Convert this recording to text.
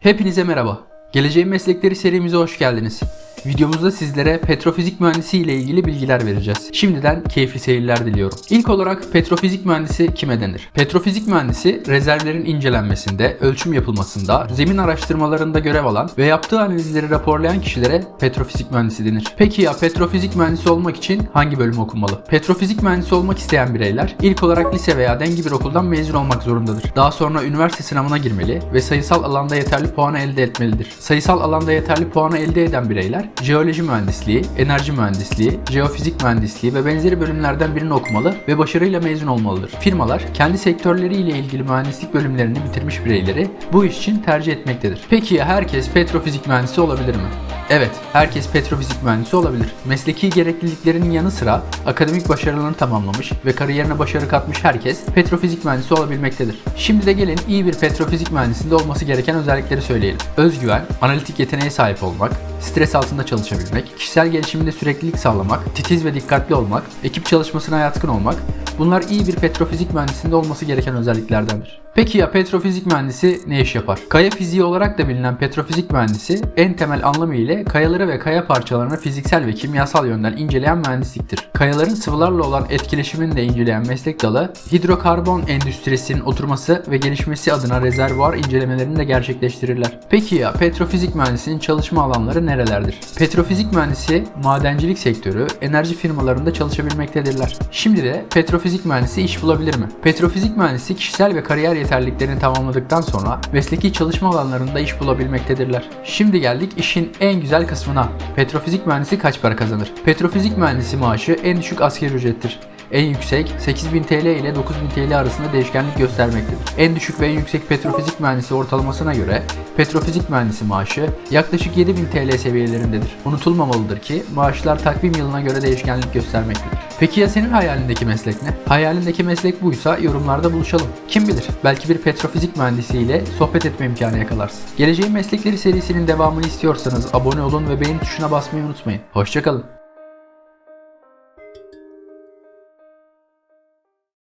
Hepinize merhaba. Geleceğin Meslekleri serimize hoş geldiniz. Videomuzda sizlere petrofizik mühendisi ile ilgili bilgiler vereceğiz. Şimdiden keyifli seyirler diliyorum. İlk olarak petrofizik mühendisi kime denir? Petrofizik mühendisi rezervlerin incelenmesinde, ölçüm yapılmasında, zemin araştırmalarında görev alan ve yaptığı analizleri raporlayan kişilere petrofizik mühendisi denir. Peki ya petrofizik mühendisi olmak için hangi bölüm okunmalı? Petrofizik mühendisi olmak isteyen bireyler ilk olarak lise veya dengi bir okuldan mezun olmak zorundadır. Daha sonra üniversite sınavına girmeli ve sayısal alanda yeterli puanı elde etmelidir. Sayısal alanda yeterli puanı elde eden bireyler jeoloji mühendisliği, enerji mühendisliği, jeofizik mühendisliği ve benzeri bölümlerden birini okumalı ve başarıyla mezun olmalıdır. Firmalar kendi sektörleriyle ilgili mühendislik bölümlerini bitirmiş bireyleri bu iş için tercih etmektedir. Peki ya herkes petrofizik mühendisi olabilir mi? Evet, herkes petrofizik mühendisi olabilir. Mesleki gerekliliklerinin yanı sıra akademik başarılarını tamamlamış ve kariyerine başarı katmış herkes petrofizik mühendisi olabilmektedir. Şimdi de gelin iyi bir petrofizik mühendisinde olması gereken özellikleri söyleyelim. Özgüven, analitik yeteneğe sahip olmak, stres altında çalışabilmek, kişisel gelişiminde süreklilik sağlamak, titiz ve dikkatli olmak, ekip çalışmasına yatkın olmak, bunlar iyi bir petrofizik mühendisinde olması gereken özelliklerdendir. Peki ya petrofizik mühendisi ne iş yapar? Kaya fiziği olarak da bilinen petrofizik mühendisi en temel anlamı ile kayaları ve kaya parçalarını fiziksel ve kimyasal yönden inceleyen mühendisliktir. Kayaların sıvılarla olan etkileşimini de inceleyen meslek dalı, hidrokarbon endüstrisinin oturması ve gelişmesi adına rezervuar incelemelerini de gerçekleştirirler. Peki ya petrofizik mühendisinin çalışma alanları nerelerdir? Petrofizik mühendisi madencilik sektörü, enerji firmalarında çalışabilmektedirler. Şimdi de petrofizik mühendisi iş bulabilir mi? Petrofizik mühendisi kişisel ve kariyer yeterliliklerini tamamladıktan sonra mesleki çalışma alanlarında iş bulabilmektedirler. Şimdi geldik işin en güzel kısmına. Petrofizik mühendisi kaç para kazanır? Petrofizik mühendisi maaşı en düşük asgari ücrettir. En yüksek 8000 TL ile 9000 TL arasında değişkenlik göstermektedir. En düşük ve en yüksek petrofizik mühendisi ortalamasına göre petrofizik mühendisi maaşı yaklaşık 7000 TL seviyelerindedir. Unutulmamalıdır ki maaşlar takvim yılına göre değişkenlik göstermektedir. Peki ya senin hayalindeki meslek ne? Hayalindeki meslek buysa yorumlarda buluşalım. Kim bilir belki bir petrofizik mühendisiyle sohbet etme imkanı yakalarsın. Geleceğin Meslekleri serisinin devamını istiyorsanız abone olun ve beğeni tuşuna basmayı unutmayın. Hoşçakalın.